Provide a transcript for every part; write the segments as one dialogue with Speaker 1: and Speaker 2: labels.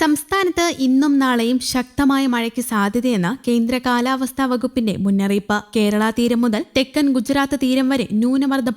Speaker 1: സംസ്ഥാനത്ത് ഇന്നും നാളെയും ശക്തമായ മഴയ്ക്ക് സാധ്യതയെന്ന കേന്ദ്ര കാലാവസ്ഥാ വകുപ്പിന്റെ മുന്നറിയിപ്പ് കേരള തീരം മുതൽ തെക്കൻ ഗുജറാത്ത് തീരം വരെ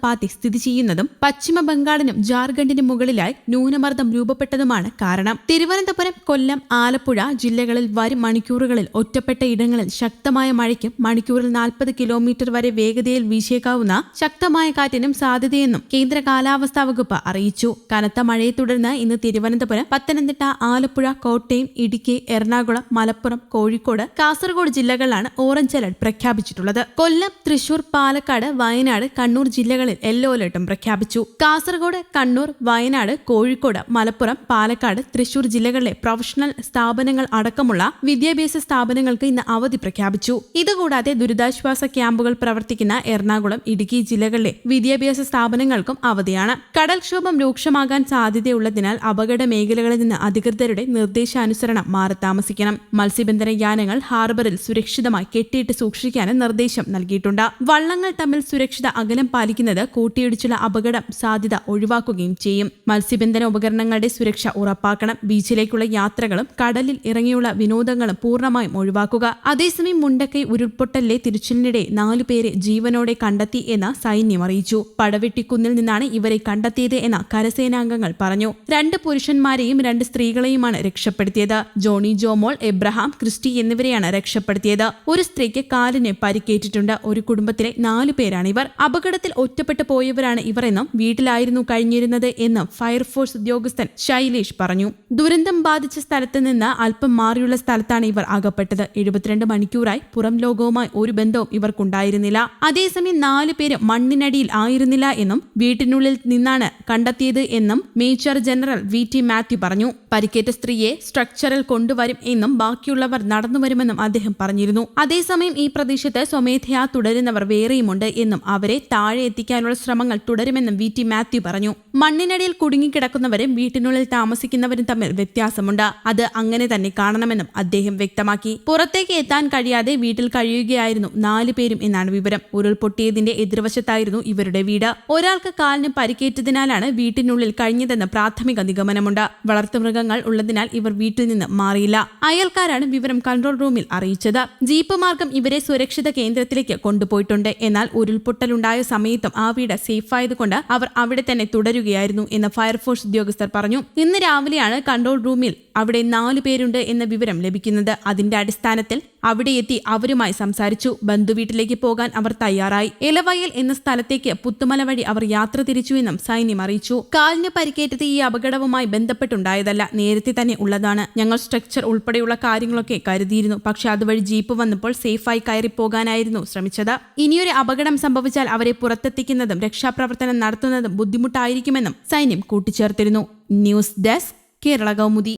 Speaker 1: പാത്തി സ്ഥിതി ചെയ്യുന്നതും പശ്ചിമ ബംഗാളിനും ജാർഖണ്ഡിനും മുകളിലായി ന്യൂനമർദ്ദം രൂപപ്പെട്ടതുമാണ് കാരണം തിരുവനന്തപുരം കൊല്ലം ആലപ്പുഴ ജില്ലകളിൽ വരും മണിക്കൂറുകളിൽ ഒറ്റപ്പെട്ട ഇടങ്ങളിൽ ശക്തമായ മഴയ്ക്കും മണിക്കൂറിൽ നാൽപ്പത് കിലോമീറ്റർ വരെ വേഗതയിൽ വീശിയേക്കാവുന്ന ശക്തമായ കാറ്റിനും സാധ്യതയെന്നും കേന്ദ്ര കാലാവസ്ഥാ വകുപ്പ് അറിയിച്ചു കനത്ത മഴയെ തുടർന്ന് ഇന്ന് തിരുവനന്തപുരം പത്തനംതിട്ട ആലപ്പുഴ കോട്ടയം ഇടുക്കി എറണാകുളം മലപ്പുറം കോഴിക്കോട് കാസർഗോഡ് ജില്ലകളിലാണ് ഓറഞ്ച് അലർട്ട് പ്രഖ്യാപിച്ചിട്ടുള്ളത് കൊല്ലം തൃശൂർ പാലക്കാട് വയനാട് കണ്ണൂർ ജില്ലകളിൽ യെല്ലോ അലർട്ടും പ്രഖ്യാപിച്ചു കാസർഗോഡ് കണ്ണൂർ വയനാട് കോഴിക്കോട് മലപ്പുറം പാലക്കാട് തൃശൂർ ജില്ലകളിലെ പ്രൊഫഷണൽ സ്ഥാപനങ്ങൾ അടക്കമുള്ള വിദ്യാഭ്യാസ സ്ഥാപനങ്ങൾക്ക് ഇന്ന് അവധി പ്രഖ്യാപിച്ചു ഇതുകൂടാതെ ദുരിതാശ്വാസ ക്യാമ്പുകൾ പ്രവർത്തിക്കുന്ന എറണാകുളം ഇടുക്കി ജില്ലകളിലെ വിദ്യാഭ്യാസ സ്ഥാപനങ്ങൾക്കും അവധിയാണ് കടൽക്ഷോഭം രൂക്ഷമാകാൻ സാധ്യതയുള്ളതിനാൽ അപകട മേഖലകളിൽ നിന്ന് അധികൃതരുടെ നിർദ്ദേശാനുസരണം മാറി താമസിക്കണം മത്സ്യബന്ധന യാനങ്ങൾ ഹാർബറിൽ സുരക്ഷിതമായി കെട്ടിയിട്ട് സൂക്ഷിക്കാനും നിർദ്ദേശം നൽകിയിട്ടുണ്ട് വള്ളങ്ങൾ തമ്മിൽ സുരക്ഷിത അകലം പാലിക്കുന്നത് കൂട്ടിയിടിച്ചുള്ള അപകടം സാധ്യത ഒഴിവാക്കുകയും ചെയ്യും മത്സ്യബന്ധന ഉപകരണങ്ങളുടെ സുരക്ഷ ഉറപ്പാക്കണം ബീച്ചിലേക്കുള്ള യാത്രകളും കടലിൽ ഇറങ്ങിയുള്ള വിനോദങ്ങളും പൂർണ്ണമായും ഒഴിവാക്കുക അതേസമയം മുണ്ടക്കൈ ഉരുൾപൊട്ടലിലെ തിരിച്ചിലിനിടെ നാലുപേരെ ജീവനോടെ കണ്ടെത്തി എന്ന് സൈന്യം അറിയിച്ചു പടവെട്ടിക്കുന്നിൽ നിന്നാണ് ഇവരെ കണ്ടെത്തിയത് എന്ന് കരസേനാംഗങ്ങൾ പറഞ്ഞു രണ്ട് പുരുഷന്മാരെയും രണ്ട് സ്ത്രീകളെയുമാണ് രക്ഷപ്പെടുത്തിയത് ജോണി ജോമോൾ എബ്രഹാം ക്രിസ്റ്റി എന്നിവരെയാണ് രക്ഷപ്പെടുത്തിയത് ഒരു സ്ത്രീക്ക് കാലിന് പരിക്കേറ്റിട്ടുണ്ട് ഒരു കുടുംബത്തിലെ നാലു പേരാണ് ഇവർ അപകടത്തിൽ ഒറ്റപ്പെട്ടു പോയവരാണ് ഇവർ എന്നും വീട്ടിലായിരുന്നു കഴിഞ്ഞിരുന്നത് എന്നും ഫയർഫോഴ്സ് ഉദ്യോഗസ്ഥൻ ശൈലേഷ് പറഞ്ഞു ദുരന്തം ബാധിച്ച സ്ഥലത്ത് നിന്ന് അല്പം മാറിയുള്ള സ്ഥലത്താണ് ഇവർ അകപ്പെട്ടത് എഴുപത്തിരണ്ട് മണിക്കൂറായി പുറം ലോകവുമായി ഒരു ബന്ധവും ഇവർക്കുണ്ടായിരുന്നില്ല അതേസമയം നാലു പേര് മണ്ണിനടിയിൽ ആയിരുന്നില്ല എന്നും വീട്ടിനുള്ളിൽ നിന്നാണ് കണ്ടെത്തിയത് എന്നും major general V T Mathew പറഞ്ഞു പരിക്കേറ്റ സ്ത്രീ പ്രക്രിയയെ സ്ട്രക്ചറിൽ കൊണ്ടുവരും എന്നും ബാക്കിയുള്ളവർ നടന്നുവരുമെന്നും അദ്ദേഹം പറഞ്ഞിരുന്നു അതേസമയം ഈ പ്രദേശത്ത് സ്വമേധയാ തുടരുന്നവർ വേറെയുമുണ്ട് എന്നും അവരെ താഴെ എത്തിക്കാനുള്ള ശ്രമങ്ങൾ തുടരുമെന്നും വി ടി മാത്യു പറഞ്ഞു മണ്ണിനടിയിൽ കുടുങ്ങിക്കിടക്കുന്നവരും വീട്ടിനുള്ളിൽ താമസിക്കുന്നവരും തമ്മിൽ വ്യത്യാസമുണ്ട് അത് അങ്ങനെ തന്നെ കാണണമെന്നും അദ്ദേഹം വ്യക്തമാക്കി പുറത്തേക്ക് എത്താൻ കഴിയാതെ വീട്ടിൽ കഴിയുകയായിരുന്നു നാലു പേരും എന്നാണ് വിവരം ഉരുൾപൊട്ടിയതിന്റെ എതിർവശത്തായിരുന്നു ഇവരുടെ വീട് ഒരാൾക്ക് കാലിന് പരിക്കേറ്റതിനാലാണ് വീട്ടിനുള്ളിൽ കഴിഞ്ഞതെന്ന് പ്രാഥമിക നിഗമനമുണ്ട് വളർത്തുമൃഗങ്ങൾ ഉള്ളതിനാൽ ഇവർ വീട്ടിൽ നിന്ന് മാറിയില്ല അയൽക്കാരാണ് വിവരം കൺട്രോൾ റൂമിൽ അറിയിച്ചത് ജീപ്പ് മാർഗം ഇവരെ സുരക്ഷിത കേന്ദ്രത്തിലേക്ക് കൊണ്ടുപോയിട്ടുണ്ട് എന്നാൽ ഉരുൾപൊട്ടലുണ്ടായ സമയത്തും ആ വീട് സേഫായതുകൊണ്ട് അവർ അവിടെ തന്നെ തുടരുകയായിരുന്നു എന്ന് ഫയർഫോഴ്സ് ഉദ്യോഗസ്ഥർ പറഞ്ഞു ഇന്ന് രാവിലെയാണ് കൺട്രോൾ റൂമിൽ അവിടെ നാലു പേരുണ്ട് എന്ന വിവരം ലഭിക്കുന്നത് അതിന്റെ അടിസ്ഥാനത്തിൽ അവിടെയെത്തി അവരുമായി സംസാരിച്ചു ബന്ധുവീട്ടിലേക്ക് പോകാൻ അവർ തയ്യാറായി ഇലവയൽ എന്ന സ്ഥലത്തേക്ക് പുത്തുമല വഴി അവർ യാത്ര തിരിച്ചുവെന്നും സൈന്യം അറിയിച്ചു കാലിന് പരിക്കേറ്റത് ഈ അപകടവുമായി ബന്ധപ്പെട്ടുണ്ടായതല്ല നേരത്തെ തന്നെ ഉള്ളതാണ് ഞങ്ങൾ സ്ട്രക്ചർ ഉൾപ്പെടെയുള്ള കാര്യങ്ങളൊക്കെ കരുതിയിരുന്നു പക്ഷെ അതുവഴി ജീപ്പ് വന്നപ്പോൾ സേഫായി കയറി പോകാനായിരുന്നു ശ്രമിച്ചത് ഇനിയൊരു അപകടം സംഭവിച്ചാൽ അവരെ പുറത്തെത്തിക്കുന്നതും രക്ഷാപ്രവർത്തനം നടത്തുന്നതും ബുദ്ധിമുട്ടായിരിക്കുമെന്നും സൈന്യം കൂട്ടിച്ചേർത്തിരുന്നു ന്യൂസ് ഡെസ്ക് കേരള കൗമുദി